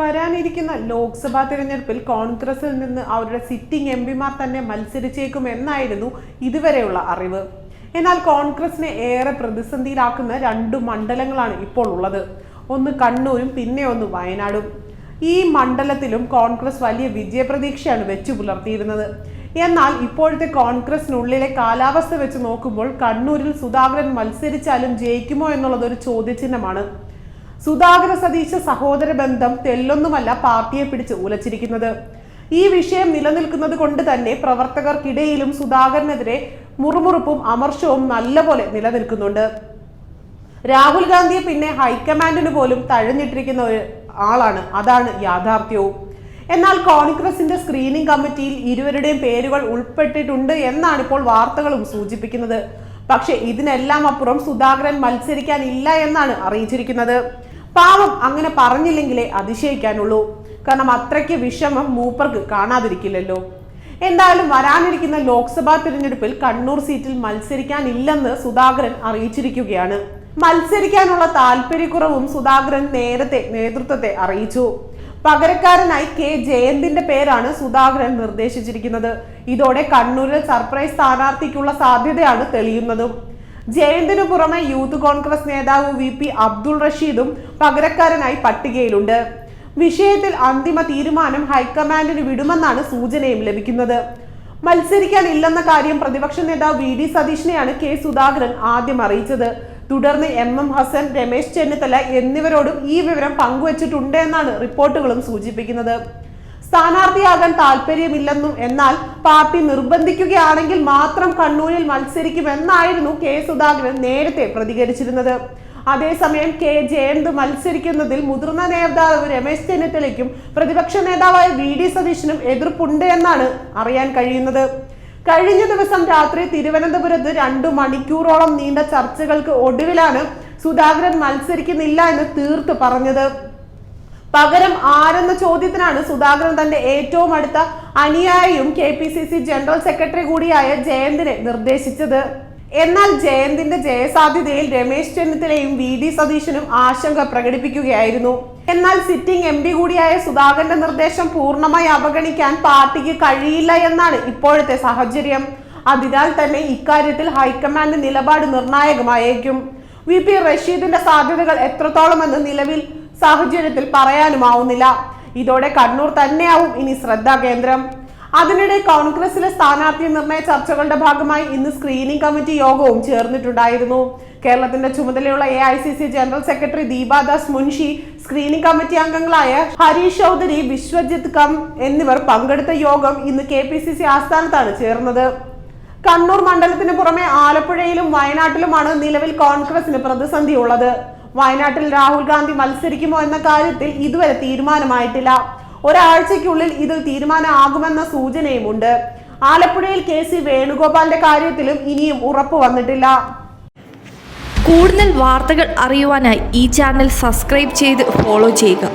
വരാനിരിക്കുന്ന ലോക്സഭാ തിരഞ്ഞെടുപ്പിൽ കോൺഗ്രസിൽ നിന്ന് അവരുടെ സിറ്റിംഗ് എം പിമാർ തന്നെ മത്സരിച്ചേക്കും എന്നായിരുന്നു ഇതുവരെയുള്ള അറിവ്. എന്നാൽ കോൺഗ്രസിനെ ഏറെ പ്രതിസന്ധിയിലാക്കുന്ന രണ്ടു മണ്ഡലങ്ങളാണ് ഇപ്പോൾ ഉള്ളത്. ഒന്ന് കണ്ണൂരും പിന്നെ ഒന്ന് വയനാടും. ഈ മണ്ഡലത്തിലും കോൺഗ്രസ് വലിയ വിജയപ്രതീക്ഷയാണ് വെച്ചു പുലർത്തിയിരുന്നത്. എന്നാൽ ഇപ്പോഴത്തെ കോൺഗ്രസിനുള്ളിലെ കാലാവസ്ഥ വെച്ച് നോക്കുമ്പോൾ കണ്ണൂരിൽ സുധാകരൻ മത്സരിച്ചാലും ജയിക്കുമോ എന്നുള്ളത് ഒരു ചോദ്യചിഹ്നമാണ്. സുധാകര സതീശ സഹോദര ബന്ധം തെല്ലൊന്നുമല്ല പാർട്ടിയെ പിടിച്ച് ഉലച്ചിരിക്കുന്നത്. ഈ വിഷയം നിലനിൽക്കുന്നത് കൊണ്ട് തന്നെ പ്രവർത്തകർക്കിടയിലും സുധാകരനെതിരെ മുറുമുറുപ്പും അമർഷവും നല്ലപോലെ നിലനിൽക്കുന്നുണ്ട്. രാഹുൽ ഗാന്ധിയെ പിന്നെ ഹൈക്കമാൻഡിന് പോലും തഴഞ്ഞിട്ടിരിക്കുന്ന ഒരു ആളാണ്. അതാണ് യാഥാർത്ഥ്യവും. എന്നാൽ കോൺഗ്രസിന്റെ സ്ക്രീനിംഗ് കമ്മിറ്റിയിൽ ഇരുവരുടെയും പേരുകൾ ഉൾപ്പെട്ടിട്ടുണ്ട് എന്നാണ് ഇപ്പോൾ വാർത്തകളും സൂചിപ്പിക്കുന്നത്. പക്ഷേ ഇതിനെല്ലാം അപ്പുറം സുധാകരൻ മത്സരിക്കാനില്ല എന്നാണ് അറിയിച്ചിരിക്കുന്നത്. പാവം അങ്ങനെ പറഞ്ഞില്ലെങ്കിലേ അതിശയിക്കാനുള്ളൂ. കാരണം അത്രയ്ക്ക് വിഷമം മൂപ്പർക്ക് കാണാതിരിക്കില്ലല്ലോ. എന്തായാലും വരാനിരിക്കുന്ന ലോക്സഭാ തിരഞ്ഞെടുപ്പിൽ കണ്ണൂർ സീറ്റിൽ മത്സരിക്കാനില്ലെന്ന് സുധാകരൻ അറിയിച്ചിരിക്കുകയാണ്. മത്സരിക്കാനുള്ള താല്പര്യക്കുറവും സുധാകരൻ നേരത്തെ നേതൃത്വത്തെ അറിയിച്ചു. പകരക്കാരനായി കെ ജയന്തിന്റെ പേരാണ് സുധാകരൻ നിർദ്ദേശിച്ചിരിക്കുന്നത്. ഇതോടെ കണ്ണൂരിൽ സർപ്രൈസ് സ്ഥാനാർത്ഥിക്കുള്ള സാധ്യതയാണ് തെളിയുന്നതും. ജയന്തിനു പുറമെ യൂത്ത് കോൺഗ്രസ് നേതാവ് വി പി അബ്ദുൾ റഷീദും പകരക്കാരനായി പട്ടികയിലുണ്ട്. വിഷയത്തിൽ അന്തിമ തീരുമാനം ഹൈക്കമാൻഡിന് വിടുമെന്നാണ് സൂചനയും ലഭിക്കുന്നത്. മത്സരിക്കാനില്ലെന്ന കാര്യം പ്രതിപക്ഷ നേതാവ് വി ഡി സതീഷിനെയാണ് കെ സുധാകരൻ ആദ്യം അറിയിച്ചത്. തുടർന്ന് എം എം ഹസൻ രമേശ് ചെന്നിത്തല എന്നിവരോടും ഈ വിവരം പങ്കുവച്ചിട്ടുണ്ട് എന്നാണ് റിപ്പോർട്ടുകളും സൂചിപ്പിക്കുന്നത്. സ്ഥാനാർത്ഥിയാകാൻ താല്പര്യമില്ലെന്നും എന്നാൽ പാർട്ടി നിർബന്ധിക്കുകയാണെങ്കിൽ മാത്രം കണ്ണൂരിൽ മത്സരിക്കുമെന്നായിരുന്നു കെ സുധാകരൻ നേരത്തെ പ്രതികരിച്ചിരുന്നത്. അതേസമയം കെ ജയന്ത് മത്സരിക്കുന്നതിൽ മുതിർന്ന നേതാവ് രമേശ് ചെന്നിത്തലയ്ക്കും പ്രതിപക്ഷ നേതാവായ വി ഡി സതീശനും എതിർപ്പുണ്ട് എന്നാണ് അറിയാൻ കഴിയുന്നത്. കഴിഞ്ഞ ദിവസം രാത്രി തിരുവനന്തപുരത്ത് രണ്ടു മണിക്കൂറോളം നീണ്ട ചർച്ചകൾക്ക് ഒടുവിലാണ് സുധാകരൻ മത്സരിക്കുന്നില്ല എന്ന് തീർത്ത് പറഞ്ഞത്. പകരം ആരെന്ന ചോദ്യത്തിനാണ് സുധാകരൻ തന്റെ ഏറ്റവും അടുത്ത അനുയായിയും K P C C general secretary കൂടിയായ ജയന്തിനെ നിർദ്ദേശിച്ചത്. എന്നാൽ ജയന്തിന്റെ ജയസാധ്യതയിൽ രമേശ് ചെന്നിത്തലയും വി ഡി സതീശനും ആശങ്ക പ്രകടിപ്പിക്കുകയായിരുന്നു. എന്നാൽ സിറ്റിംഗ് എം പി കൂടിയായ സുധാകരന്റെ നിർദ്ദേശം പൂർണമായി അവഗണിക്കാൻ പാർട്ടിക്ക് കഴിയില്ല എന്നാണ് ഇപ്പോഴത്തെ സാഹചര്യം. അതിനാൽ തന്നെ ഇക്കാര്യത്തിൽ ഹൈക്കമാൻഡ് നിലപാട് നിർണായകമായേക്കും. വി പി റഷീദിന്റെ സാധ്യതകൾ എത്രത്തോളമെന്ന് നിലവിൽ സാഹചര്യത്തിൽ പറയാനുമാവുന്നില്ല. ഇതോടെ കണ്ണൂർ തന്നെയാവും ഇനി ശ്രദ്ധാകേന്ദ്രം അതിനിടെ കോൺഗ്രസിലെ സ്ഥാനാർത്ഥി നിർണയ ചർച്ചകളുടെ ഭാഗമായി ഇന്ന് സ്ക്രീനിംഗ് കമ്മിറ്റി യോഗവും ചേർന്നിട്ടുണ്ടായിരുന്നു. കേരളത്തിന്റെ ചുമതലയുള്ള A I C C general secretary Deepa Das Munshi screening committee അംഗങ്ങളായ ഹരീഷ് ചൗധരി വിശ്വജിത് കം എന്നിവർ പങ്കെടുത്ത യോഗം ഇന്ന് കെ പി സി സി ആസ്ഥാനത്താണ് ചേർന്നത്. കണ്ണൂർ മണ്ഡലത്തിന് പുറമെ ആലപ്പുഴയിലും വയനാട്ടിലുമാണ് നിലവിൽ കോൺഗ്രസിന് പ്രതിസന്ധി ഉള്ളത് വയനാട്ടിൽ രാഹുൽ ഗാന്ധി മത്സരിക്കുമോ എന്ന കാര്യത്തിൽ ഇതുവരെ തീരുമാനമായിട്ടില്ല. ഒരാഴ്ചയ്ക്കുള്ളിൽ ഇതിൽ തീരുമാനമാകുമെന്ന സൂചനയുമുണ്ട്. ആലപ്പുഴയിൽ കെ സി വേണുഗോപാലിന്റെ കാര്യത്തിലും ഇനിയും ഉറപ്പ് വന്നിട്ടില്ല. കൂടുതൽ വാർത്തകൾ അറിയുവാനായി ഈ ചാനൽ സബ്സ്ക്രൈബ് ചെയ്ത് ഫോളോ ചെയ്യുക.